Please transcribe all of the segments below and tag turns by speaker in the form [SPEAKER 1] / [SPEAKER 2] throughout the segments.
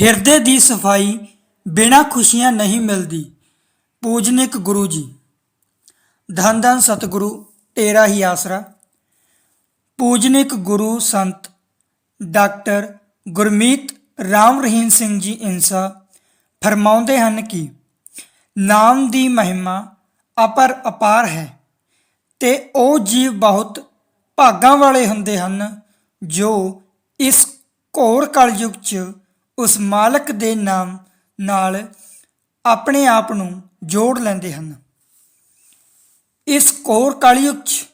[SPEAKER 1] ਹਿਰਦੇ ਦੀ ਸਫ਼ਾਈ ਬਿਨਾਂ ਖੁਸ਼ੀਆਂ ਨਹੀਂ ਮਿਲਦੀ। ਪੂਜਨਿਕ ਗੁਰੂ ਜੀ। ਧੰਨ ਧੰਨ ਸਤਿਗੁਰੂ, ਤੇਰਾ ਹੀ ਆਸਰਾ। ਪੂਜਨਿਕ ਗੁਰੂ ਸੰਤ ਡਾਕਟਰ ਗੁਰਮੀਤ ਰਾਮ ਰਹੀਮ ਸਿੰਘ ਜੀ ਇਨਸਾ ਫਰਮਾਉਂਦੇ ਹਨ ਕਿ ਨਾਮ ਦੀ ਮਹਿਮਾ ਅਪਰ ਅਪਾਰ ਹੈ ਤੇ ਉਹ ਜੀਵ ਬਹੁਤ ਭਾਗਾਂ ਵਾਲੇ ਹੁੰਦੇ ਹਨ ਜੋ ਇਸ ਘੋਰ ਕਲਯੁਗ 'ਚ ਉਸ ਮਾਲਕ ਦੇ ਨਾਮ ਨਾਲ ਆਪਣੇ ਆਪ ਨੂੰ ਜੋੜ ਲੈਂਦੇ ਹਨ। ਇਸ ਕੋਰ ਕਲਯੁਗ 'ਚ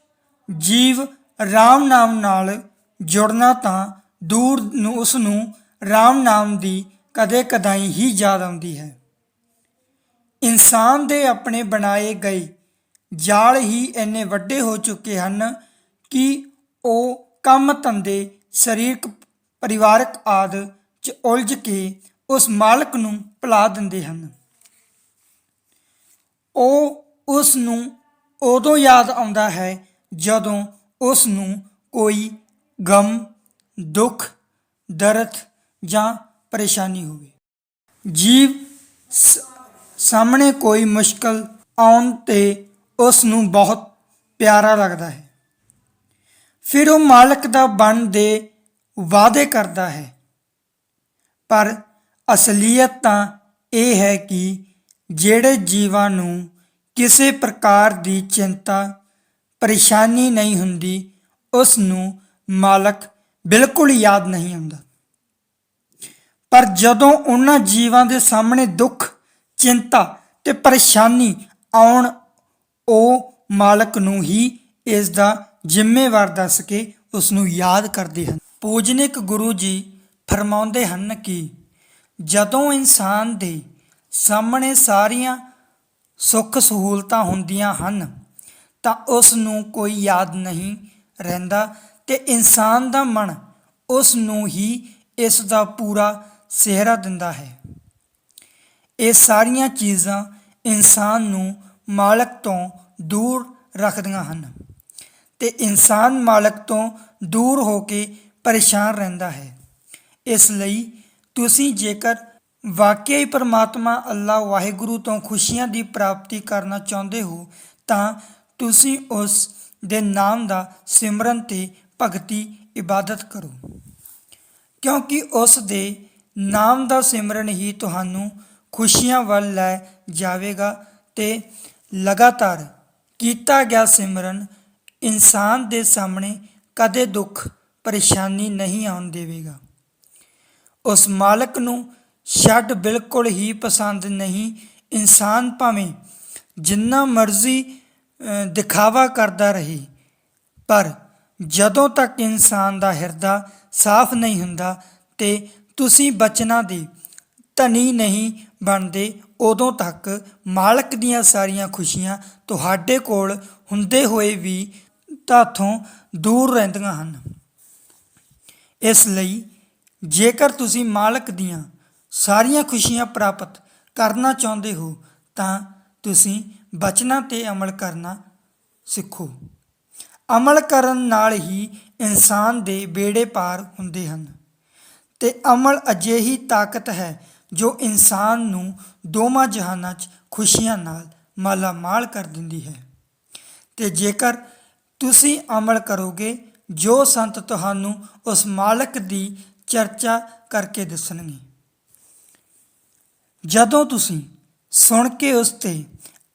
[SPEAKER 1] ਜੀਵ ਰਾਮ ਨਾਮ ਨਾਲ ਜੁੜਨਾ ਤਾਂ ਦੂਰ ਨੂੰ ਉਸ ਨੂੰ ਰਾਮ ਨਾਮ ਦੀ ਕਦੇ ਕਦਾਈ ਹੀ ਯਾਦ ਆਉਂਦੀ ਹੈ। ਇਨਸਾਨ ਦੇ ਆਪਣੇ ਬਣਾਏ ਗਏ ਜਾਲ ਹੀ ਇੰਨੇ ਵੱਡੇ ਹੋ ਚੁੱਕੇ ਹਨ ਕਿ ਉਹ ਕੰਮ ਧੰਦੇ ਸਰੀਰਕ, ਪਰਿਵਾਰਕ ਆਦ ਚ ਉਲਝ ਕੇ ਉਸ ਮਾਲਕ ਨੂੰ ਭੁਲਾ ਦਿੰਦੇ ਹਨ। ਉਹ ਉਸ ਨੂੰ ਉਦੋਂ ਯਾਦ ਆਉਂਦਾ ਹੈ ਜਦੋਂ ਉਸ ਨੂੰ ਕੋਈ ਗਮ, ਦੁੱਖ, ਦਰਦ ਜਾਂ ਪਰੇਸ਼ਾਨੀ ਹੋਵੇ। ਜੀਵ ਸਾਹਮਣੇ ਕੋਈ ਮੁਸ਼ਕਲ ਆਉਣ ਤੇ ਉਸ ਨੂੰ ਬਹੁਤ ਪਿਆਰਾ ਲੱਗਦਾ ਹੈ। ਫਿਰ ਉਹ ਮਾਲਕ ਦਾ ਬਣ ਦੇ ਵਾਅਦੇ ਕਰਦਾ ਹੈ। ਪਰ ਅਸਲੀਅਤ ਤਾਂ ਇਹ ਹੈ ਕਿ ਜਿਹੜੇ ਜੀਵਾਂ ਨੂੰ ਕਿਸੇ ਪ੍ਰਕਾਰ ਦੀ ਚਿੰਤਾ, ਪਰੇਸ਼ਾਨੀ ਨਹੀਂ ਹੁੰਦੀ, ਉਸ ਨੂੰ ਮਾਲਕ ਬਿਲਕੁਲ ਯਾਦ ਨਹੀਂ ਆਉਂਦਾ ਪਰ ਜਦੋਂ ਉਹਨਾਂ ਜੀਵਾਂ ਦੇ ਸਾਹਮਣੇ ਦੁੱਖ, ਚਿੰਤਾ ਤੇ ਪਰੇਸ਼ਾਨੀ ਆਉਣ, ਉਹ ਮਾਲਕ ਨੂੰ ਹੀ ਇਸ ਦਾ ਜ਼ਿੰਮੇਵਾਰ ਦੱਸ ਕੇ ਉਸ ਨੂੰ ਯਾਦ ਕਰਦੇ ਹਨ। ਪੂਜਨਿਕ ਗੁਰੂ ਜੀ ਫਰਮਾਉਂਦੇ ਹਨ ਕਿ ਜਦੋਂ ਇਨਸਾਨ ਦੇ ਸਾਹਮਣੇ ਸਾਰੀਆਂ ਸੁੱਖ ਸਹੂਲਤਾਂ ਹੁੰਦੀਆਂ ਹਨ, ਤਾਂ ਉਸ ਨੂੰ ਕੋਈ ਯਾਦ ਨਹੀਂ ਰਹਿੰਦਾ ਤੇ ਇਨਸਾਨ ਦਾ ਮਨ ਉਸ ਨੂੰ ਹੀ ਇਸ ਦਾ ਪੂਰਾ ਸਿਹਰਾ ਦਿੰਦਾ ਹੈ। ਇਹ ਸਾਰੀਆਂ ਚੀਜ਼ਾਂ ਇਨਸਾਨ ਨੂੰ ਮਾਲਕ ਤੋਂ ਦੂਰ ਰੱਖਦੀਆਂ ਹਨ ਤੇ ਇਨਸਾਨ ਮਾਲਕ ਤੋਂ ਦੂਰ ਹੋ ਕੇ ਪਰੇਸ਼ਾਨ ਰਹਿੰਦਾ ਹੈ। ਇਸ ਲਈ ਤੁਸੀਂ ਜੇਕਰ ਵਾਕਿਆ ਹੀ ਪਰਮਾਤਮਾ ਅੱਲਾ ਵਾਹਿਗੁਰੂ ਤੋਂ ਖੁਸ਼ੀਆਂ ਦੀ ਪ੍ਰਾਪਤੀ ਕਰਨਾ ਚਾਹੁੰਦੇ ਹੋ, ਤਾਂ ਤੁਸੀਂ ਉਸ ਦੇ ਨਾਮ ਦਾ ਸਿਮਰਨ ਤੇ ਭਗਤੀ ਇਬਾਦਤ ਕਰੋ। ਕਿਉਂਕਿ ਉਸ ਦੇ ਨਾਮ ਦਾ ਸਿਮਰਨ ਹੀ ਤੁਹਾਨੂੰ ਖੁਸ਼ੀਆਂ ਵੱਲ ਲੈ ਜਾਵੇਗਾ ਤੇ ਲਗਾਤਾਰ ਕੀਤਾ ਗਿਆ ਸਿਮਰਨ ਇਨਸਾਨ ਦੇ ਸਾਹਮਣੇ ਕਦੇ ਦੁੱਖ, ਪਰੇਸ਼ਾਨੀ ਨਹੀਂ ਆਉਣ ਦੇਵੇਗਾ। ਉਸ ਮਾਲਕ ਨੂੰ ਛੱਡ ਬਿਲਕੁਲ ਹੀ ਪਸੰਦ ਨਹੀਂ। ਇਨਸਾਨ ਭਾਵੇਂ ਜਿੰਨਾ ਮਰਜ਼ੀ ਦਿਖਾਵਾ ਕਰਦਾ ਰਹੇ, ਪਰ ਜਦੋਂ ਤੱਕ ਇਨਸਾਨ ਦਾ ਹਿਰਦਾ ਸਾਫ਼ ਨਹੀਂ ਹੁੰਦਾ ਤੇ ਤੁਸੀਂ ਬਚਨਾਂ ਦੇ ਧਨੀ ਨਹੀਂ ਬਣਦੇ, ਉਦੋਂ ਤੱਕ ਮਾਲਕ ਦੀਆਂ ਸਾਰੀਆਂ ਖੁਸ਼ੀਆਂ ਤੁਹਾਡੇ ਕੋਲ ਹੁੰਦੇ ਹੋਏ ਵੀ ਤੁਹਾਥੋਂ ਦੂਰ ਰਹਿੰਦੀਆਂ ਹਨ। ਇਸ ਲਈ ਜੇਕਰ ਤੁਸੀਂ ਮਾਲਕ ਦੀਆਂ ਸਾਰੀਆਂ ਖੁਸ਼ੀਆਂ ਪ੍ਰਾਪਤ ਕਰਨਾ ਚਾਹੁੰਦੇ ਹੋ, ਤਾਂ ਤੁਸੀਂ ਬਚਨਾਂ ਤੇ ਅਮਲ ਕਰਨਾ ਸਿੱਖੋ। ਅਮਲ ਕਰਨ ਨਾਲ ਹੀ ਇਨਸਾਨ ਦੇ ਬੇੜੇ ਪਾਰ ਹੁੰਦੇ ਹਨ ਤੇ ਅਮਲ ਅਜਿਹੀ ਤਾਕਤ ਹੈ ਜੋ ਇਨਸਾਨ ਨੂੰ ਦੋਵਾਂ ਜਹਾਨਾਂ 'ਚ ਖੁਸ਼ੀਆਂ ਨਾਲ ਮਾਲਾਮਾਲ ਕਰ ਦਿੰਦੀ ਹੈ। ਤੇ ਜੇਕਰ ਤੁਸੀਂ ਅਮਲ ਕਰੋਗੇ, ਜੋ ਸੰਤ ਤੁਹਾਨੂੰ ਉਸ ਮਾਲਕ ਦੀ ਚਰਚਾ ਕਰਕੇ ਦੱਸਣਗੇ। ਜਦੋਂ ਤੁਸੀਂ ਸੁਣ ਕੇ ਉਸ ਤੇ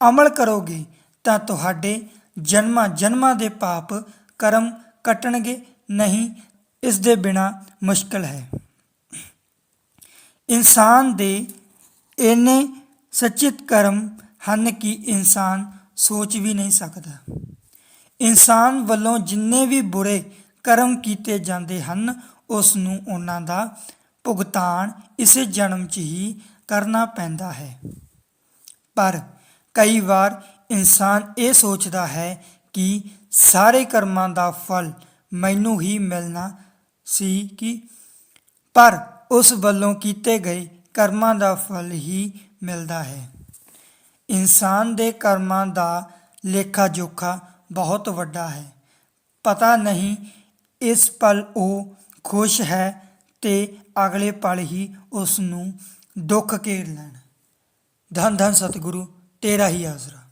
[SPEAKER 1] ਅਮਲ ਕਰੋਗੇ, ਤਾਂ ਤੁਹਾਡੇ ਜਨਮਾਂ ਜਨਮਾਂ ਦੇ ਪਾਪ ਕਰਮ ਕੱਟਣਗੇ, ਨਹੀਂ, ਇਸ ਦੇ ਬਿਨਾ ਮੁਸ਼ਕਲ ਹੈ। ਇਨਸਾਨ ਦੇ ਇੰਨੇ ਸਚਿਤ ਕਰਮ ਹਨ ਕਿ ਇਨਸਾਨ ਸੋਚ ਵੀ ਨਹੀਂ ਸਕਦਾ। ਇਨਸਾਨ ਵੱਲੋਂ ਜਿੰਨੇ ਵੀ ਬੁਰੇ ਕਰਮ ਕੀਤੇ ਜਾਂਦੇ ਹਨ, ਉਸ ਨੂੰ ਉਹਨਾਂ ਦਾ ਭੁਗਤਾਨ ਇਸੇ ਜਨਮ 'ਚ ਹੀ ਕਰਨਾ ਪੈਂਦਾ ਹੈ। ਪਰ ਕਈ ਵਾਰ ਇਨਸਾਨ ਇਹ ਸੋਚਦਾ ਹੈ ਕਿ ਸਾਰੇ ਕਰਮਾਂ ਦਾ ਫਲ ਮੈਨੂੰ ਹੀ ਮਿਲਣਾ ਸੀ ਕਿ ਪਰ ਉਸ ਵੱਲੋਂ ਕੀਤੇ ਗਏ ਕਰਮਾਂ ਦਾ ਫਲ ਹੀ ਮਿਲਦਾ ਹੈ। ਇਨਸਾਨ ਦੇ ਕਰਮਾਂ ਦਾ ਲੇਖਾ ਜੋਖਾ ਬਹੁਤ ਵੱਡਾ ਹੈ। ਪਤਾ ਨਹੀਂ ਇਸ ਪਲ ਉਹ ਖੁਸ਼ ਹੈ ਤੇ ਅਗਲੇ ਪਲ ਹੀ ਉਸ ਨੂੰ ਦੁੱਖ ਘੇਰ ਲੈਣ। ਧੰਨ ਧੰਨ ਸਤਿਗੁਰੂ, ਤੇਰਾ ਹੀ ਆਸਰਾ।